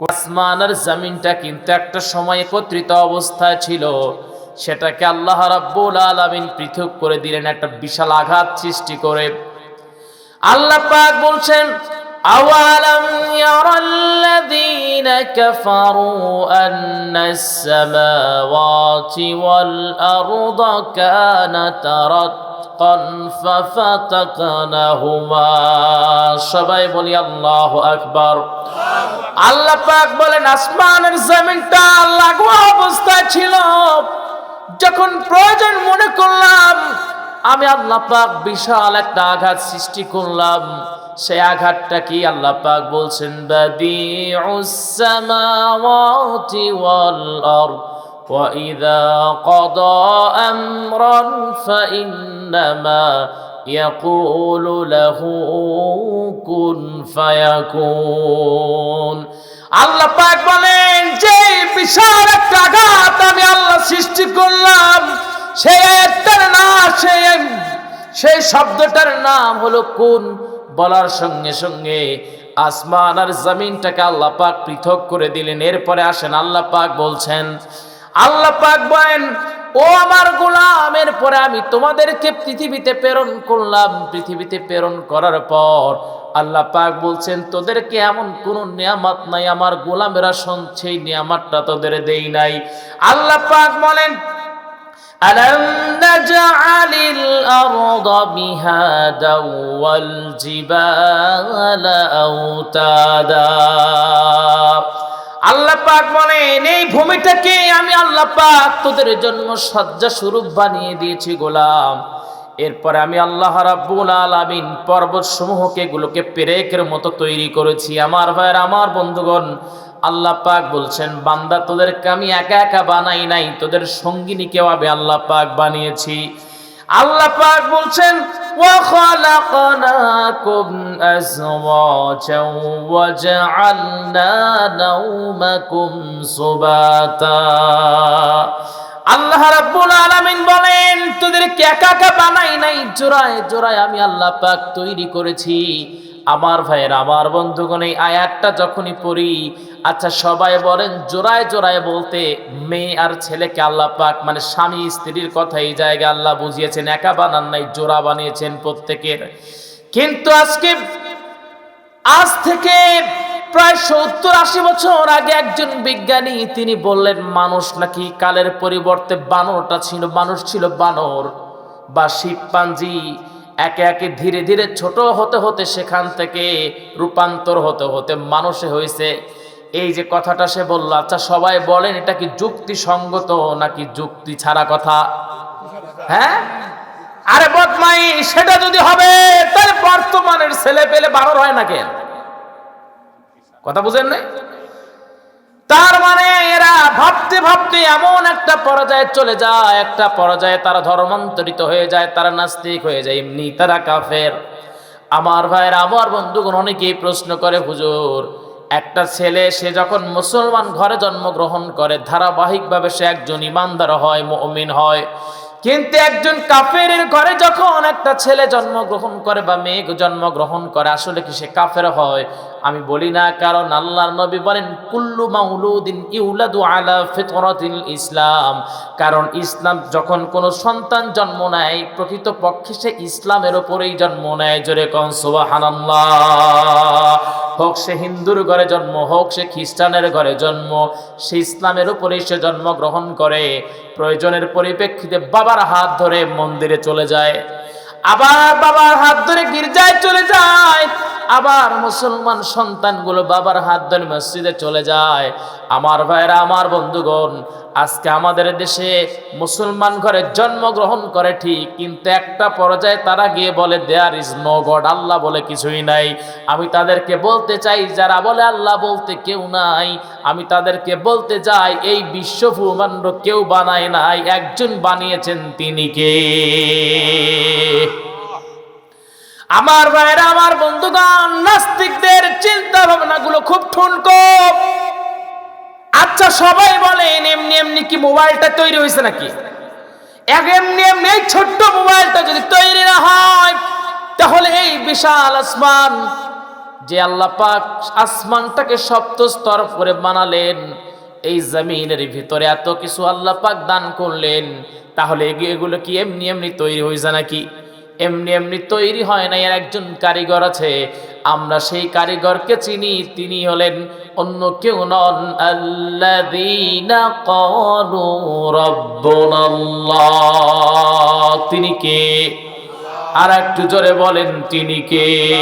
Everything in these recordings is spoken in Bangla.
আসমান আর জমিনটা কিন্তু একটা সময় একত্রিত অবস্থায় ছিল। সেটাকে আল্লাহ রাব্বুল আলামিন পৃথক করে দিলেন, একটা বিশাল আঘাত সৃষ্টি করে। আল্লাহ পাক বলছেন আওয়ালাম ইয়ারাল্লাযীনা কাফারু আন্নাস সামাওয়াতি ওয়াল আরদা কানাতা রাতকান ফাফাতাকনাহুমা সবাই বলি আল্লাহু আকবার। আল্লাহ পাক বলেন, আসমানের জমিনটা লাগোয়া অবস্থায় ছিল। যখন প্রয়োজন মনে করলাম আমি আল্লাহ পাক বিশাল একটা আঘাত সৃষ্টি করলাম সেই আঘাতটা কি আল্লাহ পাক বলছেন বাদিউস সামাওয়াতি ওয়াল আরদ وإذا قضى أمرا فإنما يقول له كن فيكون আল্লাহ পাক বলেন যে বিশাল একটা আঘাত আমি আল্লাহ সৃষ্টি করলাম সেই একটার না সেই শব্দটার নাম হলো কোন। বলার সঙ্গে সঙ্গে আসমান আর জমিনটাকে আল্লাহ পাক পৃথক করে দিলেন। এরপরে আসেন আল্লাহ পাক বলছেন, আল্লাহ পাক বলেন, ও আমার গোলামের পরে আমি তোমাদেরকে পৃথিবীতে প্রেরণ করলাম। পৃথিবীতে প্রেরণ করার পর আল্লাহ পাক বলছেন, তোদেরকে এমন কোন নিয়ামত নাই। আমার গোলামেরা শোন সেই নিয়ামতটা তোদের দেই নাই। আল্লাহ পাক বলেন ألم نجعل الأرض مهادا والجبال أوتادا আল্লাহ পাক বলেন এই ভূমিটাকে আমি আল্লাহ পাক তোদের জন্য সজ্জা স্বরূপ বানিয়ে দিয়েছি গোলাম এরপরে আমি আল্লাহ রাব্বুল আলামিন পর্বত সমূহকে এগুলোকে পেরেকের মতো তৈরি করেছি আমার ভাইয়ের আমার বন্ধুগণ আল্লাহ পাক বলছেন বান্দা তোদেরকে আমি একা একা বানাই নাই তোদের সঙ্গিনীকেও আমি আল্লাহ পাক বানিয়েছি আল্লাহ পাক বলছেন وخلقناكم أزواجا وجعلنا نومكم سباتا আল্লাহ রাব্বুল আলামিন বলেন তোদেরকে একা একা বানাই নাই জোড়ায় জোড়ায় আমি আল্লাহ পাক তৈরি করেছি আমার ভাইয়ের, আমার বন্ধুগণ, এই আয়াতটা যখনই পড়ি আচ্ছা সবাই বলেন, জোড়ায় জোড়ায় বলতে মেয়ে আর ছেলেকে আল্লাহ পাক মানে স্বামী স্ত্রীর কথা এই জায়গায় আল্লাহ বুঝিয়েছেন, একা বানান নাই, জোড়া বানিয়েছেন প্রত্যেকের। কিন্তু আজকে, আজ থেকে প্রায় সত্তর আশি বছর আগে একজন বিজ্ঞানী, তিনি বললেন, মানুষ নাকি কালের পরিবর্তে বানরটা ছিল, মানুষ ছিল বানর বা শিবপাঞ্জি একে একে ধীরে ধীরে ছোট হতে হতে সেখান থেকে রূপান্তর হতে হতে মানুষে হয়েছে। এই যে কথাটা সে বলল আচ্ছা সবাই বলেন, এটা কি যুক্তিসঙ্গত নাকি যুক্তি ছাড়া কথা? হ্যাঁ? আরে বদমাই সেটা যদি হবে, তাহলে বর্তমানের ছেলে পেলে বারোর হয় না কেন? কথা বুঝেন নাই? তার মানে এরা ভাবতে ভাবতে এমন একটা পর্যায়ে চলে যায়, একটা পর্যায়ে তারা ধর্মান্তরিত হয়ে যায়, তারা নাস্তিক হয়ে যায়, এমনি তারা কাফের। আমার ভাইয়ের আমার বন্ধুগণ অনেকেই প্রশ্ন করে, হুজুর, একটা ছেলে, সে যখন মুসলমান ঘরে জন্মগ্রহণ করে, ধারাবাহিকভাবে সে একজন ইমানদার হয়, মমিন হয়। কিন্তু একজন কাফের ঘরে যখন একটা ছেলে জন্মগ্রহণ করে বা মেয়ে জন্মগ্রহণ করে, আসলে কি সে কাফের হয়? আমি বলি না, কারণ আল্লাহর নবী বলেন, কুল্লু মাউলুদিন ইউলাদু আলা ফিতরাতিল ইসলাম। কারণ ইসলাম যখন কোনো সন্তান জন্ম নেয় প্রকৃত পক্ষে সে ইসলামের ওপরেই জন্ম নেয়, জোরে কন সুবহানাল্লাহ। হোক সে হিন্দুর ঘরে জন্ম, হোক সে খ্রিস্টানের ঘরে জন্ম, সে ইসলামের উপরেই সে জন্মগ্রহণ করে। প্রয়োজনের পরিপ্রেক্ষিতে বাবার হাত ধরে মন্দিরে চলে যায়। আবার বাবার হাত ধরে গির্জায় চলে যায়। আবার মুসলমান সন্তানগুলো বাবার হাত ধরে মসজিদে চলে যায়। আমার ভাইরা আমার বন্ধুগণ, আজকে আমাদের দেশে মুসলমান ঘরে জন্মগ্রহণ করে ঠিক, কিন্তু একটা পর্যায়ে তারা গিয়ে বলে there is no God Allah বলে কিছুই নাই। আমি তাদেরকে বলতে চাই, যারা বলে, আল্লাহ বলতে কেউ নাই। আমি তাদেরকে বলতে চাই এই বিশ্ব ব্রহ্মাণ্ড কেউ বানায় নাই, একজন বানিয়েছেন তিনি কে? আমার ভাইরা, আমার বন্ধুগণ, নাস্তিকদের চিন্তা ভাবনাগুলো খুব ঠুনকো আচ্ছা সবাই বলেন, এমনি এমনি কি মোবাইলটা তৈরি হয়েছে নাকি? এক এমনি এমনি এই ছোট্ট মোবাইলটা যদি তৈরি না হয়, তাহলে এই বিশাল আসমান যে আল্লাহ পাক আসমানটাকে সপ্ত স্তর করে বানালেন, এই জমিনের ভিতরে এত কিছু আল্লাহ পাক দান করলেন, তাহলে এগু- এগুলো কি এমনি এমনি তৈরি হয়েছে নাকি? এমনি এমনি তৈরি হয় না এর একজন কারিগর আছে। আমরা সেই কারিগরকে চিনি, তিনি হলেন অন্য কেউ নন। রাব্বুনাল্লাহ। তিনি কে? আর একটু জোরে বলেন, তিনি কে?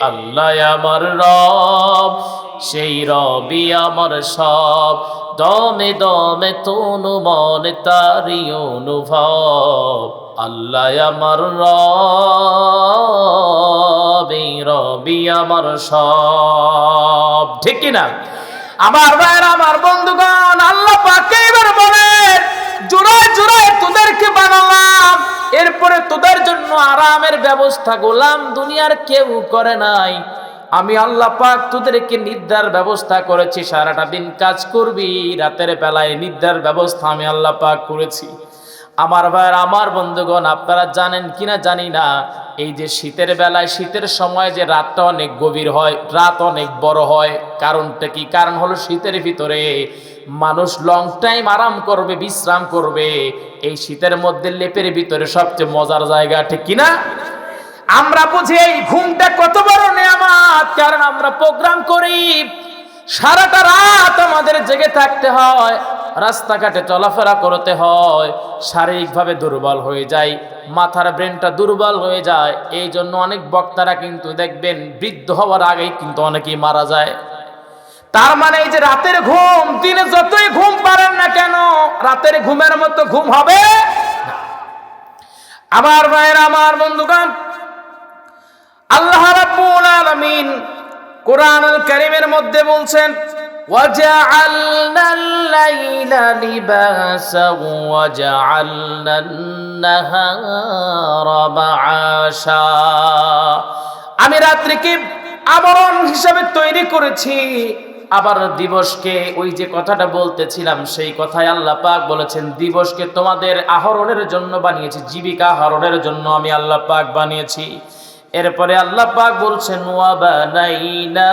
আল্লাহ আমার রব, সেই রবি আমার সব। দমে দমে তনু মনে তারি অনুভব। আল্লাহ আমার রব রবি আমার সব। ঠিক কিনা? আমার ভাইয়ের, আমার বন্ধুগণ, আল্লাহ পাকে এবার বলেন জোড়ায় জোড়ায় তোদেরকে বানালাম, এরপরে তোদের জন্য আরামের ব্যবস্থা গোলাম দুনিয়ার কেউ করে নাই। আমি আল্লাহ পাক তোদেরকে নিদ্রার ব্যবস্থা করেছি, সারাটা দিন কাজ করবি, রাতের বেলায় নিদ্রার ব্যবস্থা আমি আল্লাহ পাক করেছি। আমার ভাইয়ের, আমার বন্ধুগণ, আপনারা জানেন কিনা জানি না, এই যে শীতের বেলায়, শীতের সময় যে রাতটা অনেক গভীর হয়, রাত অনেক বড় হয়, কারণটা কি? কারণ হলো শীতের ভিতরে মানুষ লং টাইম আরাম করবে, বিশ্রাম করবে, এই শীতের মধ্যে লেপের ভিতরে সবচেয়ে মজার জায়গা ঠিক কিনা? আমরা বুঝি এই ঘুমটা কত বড় নেয়ামাত, কারণ আমরা প্রোগ্রাম করি, সারাটা রাত আমাদের জেগে থাকতে হয়। রাস্তাঘাটে চলাফেরা করতে হয়, শারীরিকভাবে দুর্বল হয়ে যায়, মাথার ব্রেনটা দুর্বল হয়ে যায়, এই জন্য অনেক বক্তারা কিন্তু দেখবেন বৃদ্ধ হওয়ার আগেই কিন্তু অনেকেই মারা যায়। তার মানে এই যে রাতের ঘুম, দিনে যতই ঘুম পারেন না কেন, রাতের ঘুমের মতো ঘুম হবে আমার ভাইয়ের, আমার বন্ধুগণ, আল্লাহ রাব্বুল আলামিন কোরআনুল কারীমের মধ্যে বলছেন وجعلنا الليل لباسا وجعلنا النهار معاشا আমি রাত্রিকে আবরণ হিসাবে তৈরি করেছি আবার দিবসকে ওই যে কথাটা বলতেছিলাম সেই কথাই আল্লাহ পাক বলেছেন দিবসকে তোমাদের আহরণের জন্য বানিয়েছি জীবিকা আহরণের জন্য আমি আল্লাহ পাক বানিয়েছি এরপরে আল্লাহ পাক বলছেন ওয়াবানাইনা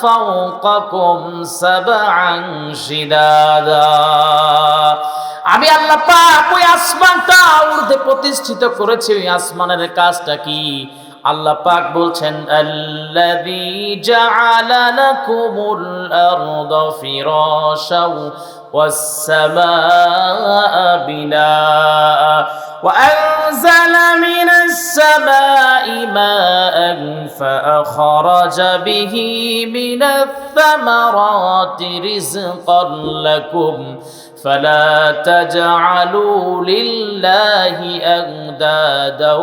ফাওকাকুম সাবআন আমি আল্লাহ পাক ওই আসমানটা ঊর্ধ্বে প্রতিষ্ঠিত করেছি, ওই আসমানের কাজটা কি? আল্লাহ পাক বলছেন, আল্লাযী জাআলা লাকুমুল আরদা ফিরাশাও ওয়াস সামাআ বিনাআ وأنزل من السماء ماء فأخرج به من الثمرات رزقا لكم فلا تجعلوا لله أندادا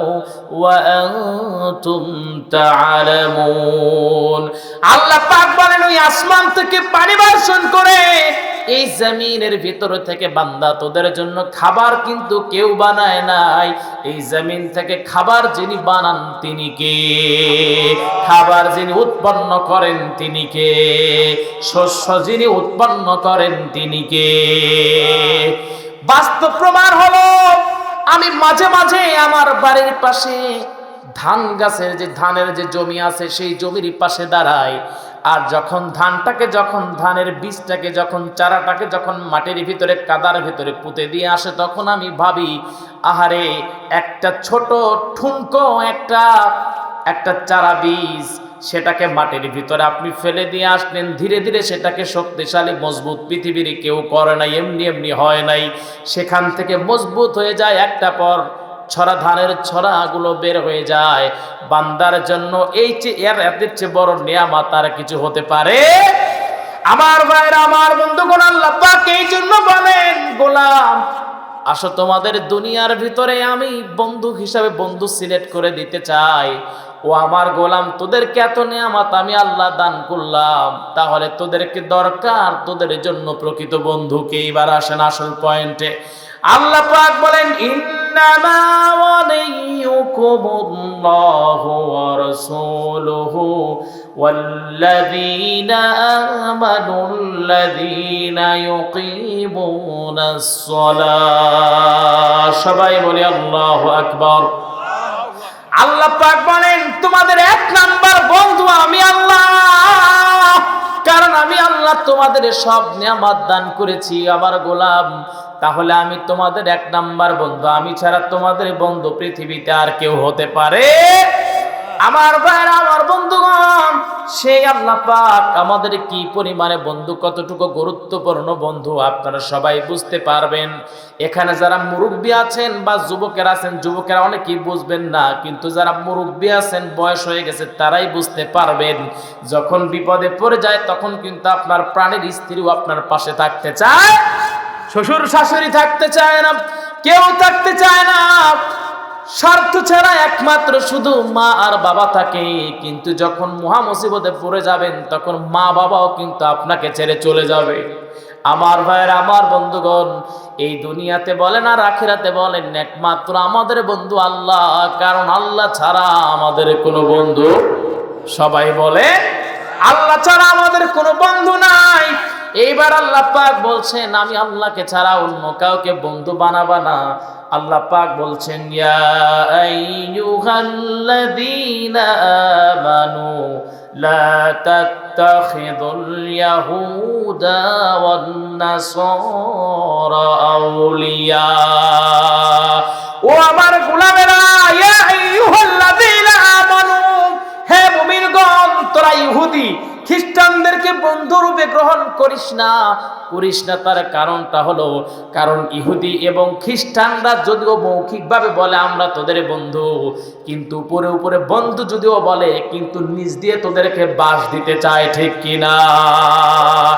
وأنتم تعلمون আল্লাহ পাক বলেন ওই আসমান থেকে পানি বর্ষণ করে এই জমিনের ভিতর থেকে বান্দা তোদের জন্য খাবার কিন্তু কেউ বানায় নাই। এই জমিন থেকে খাবার যিনি বানান তিনি কে? খাবার যিনি উৎপন্ন করেন তিনি কে? শস্য যিনি উৎপন্ন করেন তিনি কে? বাস্তব প্রমাণ হলো, আমি মাঝে মাঝে আমার বাড়ির পাশে ধান গাছের যে ধানের যে জমি আছে, সেই জমির পাশে দাঁড়াই। আর যখন ধানটাকে, যখন ধানের বীজটাকে, যখন চারাটাকে, যখন মাটির ভিতরে, কাদার ভিতরে পুঁতে দিয়ে আসে, তখন আমি ভাবি, আহারে, একটা ছোট ঠুনকো, একটা একটা চারা বীজ, সেটাকে মাটির ভিতরে আপনি ফেলে দিয়ে আসলেন, ধীরে ধীরে সেটাকে শক্তিশালী, মজবুত পৃথিবীর কেউ করে নাই, এমনি এমনি হয় নাই। সেখান থেকে মজবুত হয়ে যায় একটা পর ছড়া, ধানের ছড়াগুলো বের হয়ে যায়। বান্দার জন্য এই চেয়ে এর এদের চেয়ে বড় নিয়ামত আর কিছু হতে পারে? আমার ভাইরা, আমার বন্ধুগণ, আল্লাহ পাক এই জন্য বলেন, গোলাম, আসো তোমাদের দুনিয়ার ভিতরে আমি বন্ধু হিসাবে বন্ধু সিলেক্ট করে দিতে চাই। ও আমার গোলাম, তোদেরকে এত নিয়ামত আমি আল্লাহ দান করলাম। তাহলে তোদেরকে দরকার? তোদের জন্য প্রকৃত বন্ধুকে এবার আসেন আসল পয়েন্টে আল্লাহ পাক বলেন ইন্নামা ওয়ালিয়ুকুমুল্লাহু ওয়া রাসূলুহু والذين آمنوا الذين يقيمون الصلاة সবাই বলে আল্লাহু আকবার আল্লাহ পাক বলেন তোমাদের এক নাম্বার বন্ধু আমি আল্লাহ কারণ আমি আল্লাহ তোমাদের সব নিয়ামত দান করেছি আমার গোলাম তাহলে আমি তোমাদের এক নাম্বার বন্ধু। আমি ছাড়া তোমাদের বন্ধু পৃথিবীতে আর কেউ হতে পারে? আমার ভাইরা, আমার বন্ধুগণ সেই আল্লাহ পাক আমাদের কি পরিমাণে বন্ধু, কতটুকু গুরুত্বপূর্ণ বন্ধু আপনারা সবাই বুঝতে পারবেন। এখানে যারা মুরব্বী আছেন বা যুবকেরা আছেন, যুবকেরা অনেকেই বুঝবেন না, কিন্তু যারা মুরব্বী আছেন, বয়স হয়ে গেছে, তারাই বুঝতে পারবেন। যখন বিপদে পড়ে যায়, তখন কিন্তু আপনার প্রাণের স্ত্রীও আপনার পাশে থাকতে চায়। শ্বশুর শাশুড়ি থাকতে চায় না, কেউ থাকতে চায় না। স্বার্থ ছাড়া একমাত্র শুধু মা আর বাবা থাকে। কিন্তু যখন মহা মুসিবতে পড়ে যাবেন, তখন মা বাবাও কিন্তু আপনাকে ছেড়ে চলে যাবে। আমার ভাইয়ের, আমার বন্ধুগণ, এই দুনিয়াতে বলেন আর আখিরাতে বলেন, একমাত্র আমাদের বন্ধু আল্লাহ। কারণ আল্লাহ ছাড়া আমাদের কোনো বন্ধু, সবাই বলে, আল্লাহ ছাড়া আমাদের কোনো বন্ধু নাই। এইবার আল্লাহ পাক বলছেন, আমি আল্লাহকে ছাড়া অন্য কাউকে বন্ধু বানাবা না। আল্লাহ পাক বলছেন, ইয়া ও আমার গোলামেরা গ্রহণ করিস না। করিস না তার কারণটা হলো, কারণ ইহুদি এবং খ্রিস্টানরা যদিও মৌখিকভাবে বলে, আমরা তোদের বন্ধু। কিন্তু উপরে উপরে বন্ধু যদিও বলে, কিন্তু নিজ দিয়ে তোদেরকে বাস দিতে চায়, ঠিক কিনা?